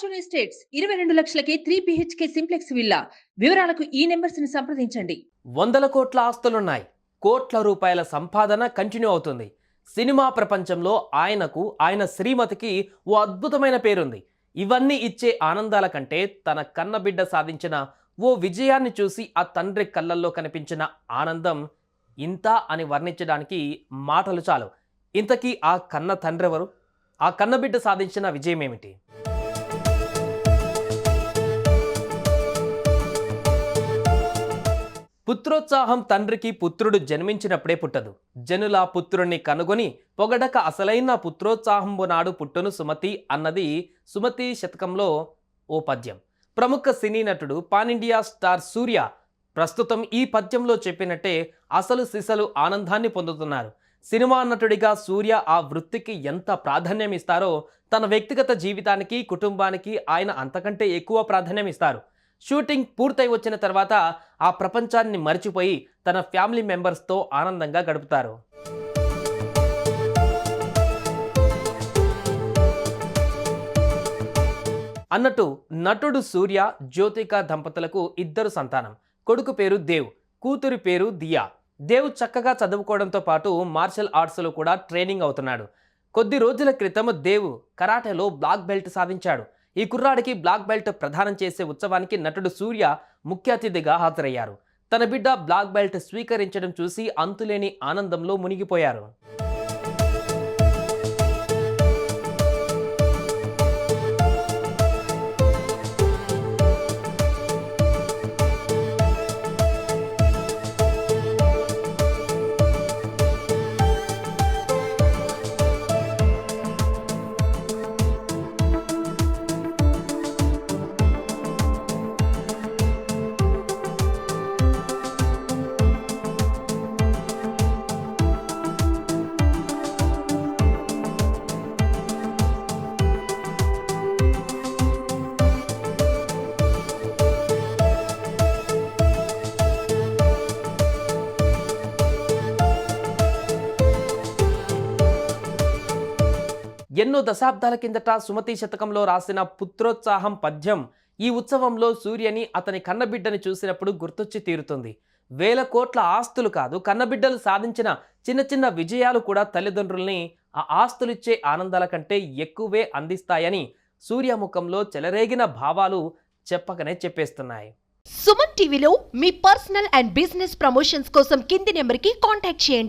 Fortune Estates ఇరవై రెండు లక్షలకే త్రీ బిహెచ్కే సింప్లెక్స్ విల్లా వివరాలకు ఈ నెంబర్స్ని సంప్రదించండి. వందల కోట్ల ఆస్తులున్నాయి. కోట్ల రూపాయల సంపాదన కంటిన్యూ అవుతుంది. సినిమా ప్రపంచంలో ఆయనకు ఆయన శ్రీమతికి ఓ అద్భుతమైన పేరుంది. ఇవన్నీ ఇచ్చే ఆనందాల కంటే తన కన్నబిడ్డ సాధించిన ఓ విజయాన్ని చూసి ఆ తండ్రి కళ్ళల్లో కనిపించిన ఆనందం ఇంత అని వర్ణించడానికి మాటలు చాలు. ఇంతకీ ఆ కన్న తండ్రి ఎవరు ఆ కన్నబిడ్డ సాధించిన విజయం ఏమిటి పుత్రోత్సాహం తండ్రికి పుత్రుడు జన్మించినప్పుడే పుట్టదు. జనుల పుత్రుణ్ణి కనుగొని పొగడక అసలైన పుత్రోత్సాహంబు నాడు పుట్టును సుమతి అన్నది సుమతి శతకంలో ఓ పద్యం. ప్రముఖ సినీ నటుడు పానిండియా స్టార్ సూర్య ప్రస్తుతం ఈ పద్యంలో చెప్పినట్టే అసలు సిసలు ఆనందాన్ని పొందుతున్నారు. సినిమా నటుడిగా సూర్య ఆ వృత్తికి ఎంత ప్రాధాన్యం ఇస్తారో తన వ్యక్తిగత జీవితానికి కుటుంబానికి ఆయన అంతకంటే ఎక్కువ ప్రాధాన్యం ఇస్తారు. షూటింగ్ పూర్తయి వచ్చిన తర్వాత ఆ ప్రపంచాన్ని మర్చిపోయి తన ఫ్యామిలీ మెంబర్స్తో ఆనందంగా గడుపుతారు. అన్నట్టు నటుడు సూర్య జ్యోతిక దంపతులకు ఇద్దరు సంతానం. కొడుకు పేరు దేవ్ కూతురి పేరు దియా. దేవ్ చక్కగా చదువుకోవడంతో పాటు మార్షల్ ఆర్ట్స్లో కూడా ట్రైనింగ్ అవుతున్నాడు. కొద్ది రోజుల క్రితం దేవ్ కరాటేలో బ్లాక్ బెల్ట్ సాధించాడు. ఈ కుర్రాడికి బ్లాక్ బెల్ట్ ప్రదానం చేసే ఉత్సవానికి నటుడు సూర్య ముఖ్య అతిథిగా హాజరయ్యారు. తన బిడ్డ బ్లాక్ బెల్ట్ స్వీకరించడం చూసి అంతులేని ఆనందంలో మునిగిపోయారు. ఎన్నో దశాబ్దాల కిందట సుమతి శతకంలో రాసిన పుత్రోత్సాహం పద్యం ఈ ఉత్సవంలో సూర్యని అతని కన్నబిడ్డని చూసినప్పుడు గుర్తొచ్చి తీరుతుంది. వేల కోట్ల ఆస్తులు కాదు కన్నబిడ్డలు సాధించిన చిన్న చిన్న విజయాలు కూడా తల్లిదండ్రుల్ని ఆ ఆస్తులిచ్చే ఆనందాల కంటే ఎక్కువే అందిస్తాయని సూర్య ముఖంలో చెలరేగిన భావాలు చెప్పకనే చెప్పేస్తున్నాయి. సుమన్ టీవీలో మీ పర్సనల్ అండ్ బిజినెస్ ప్రమోషన్స్ కోసం కింది నెంబర్కి కాంటాక్ట్ చేయండి.